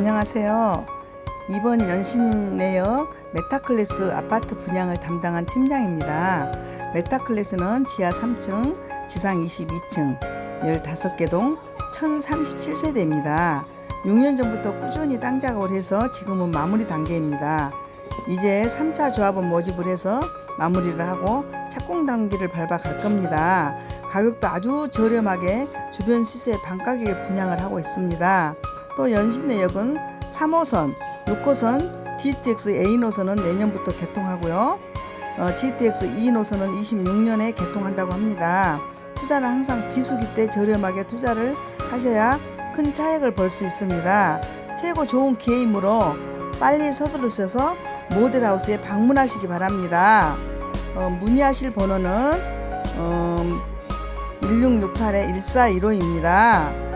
안녕하세요. 이번 연신내역 메타클래스 아파트 분양을 담당한 팀장입니다. 메타클래스는 지하 3층, 지상 22층, 15개 동 1037세대입니다. 6년 전부터 꾸준히 땅 작업을 해서 지금은 마무리 단계입니다. 이제 3차 조합원 모집을 해서 마무리를 하고 착공 단계를 밟아 갈 겁니다. 가격도 아주 저렴하게 주변 시세 반가격에 분양을 하고 있습니다. 또 연신내역은 3호선, 6호선, GTX A 노선은 내년부터 개통하고요. 어, GTX E 노선은 26년에 개통한다고 합니다. 투자는 항상 비수기 때 저렴하게 투자를 하셔야 큰 차익을 벌 수 있습니다. 최고 좋은 기회이므로 빨리 서두르셔서 모델하우스에 방문하시기 바랍니다. 어, 문의하실 번호는 어, 1668-1415입니다.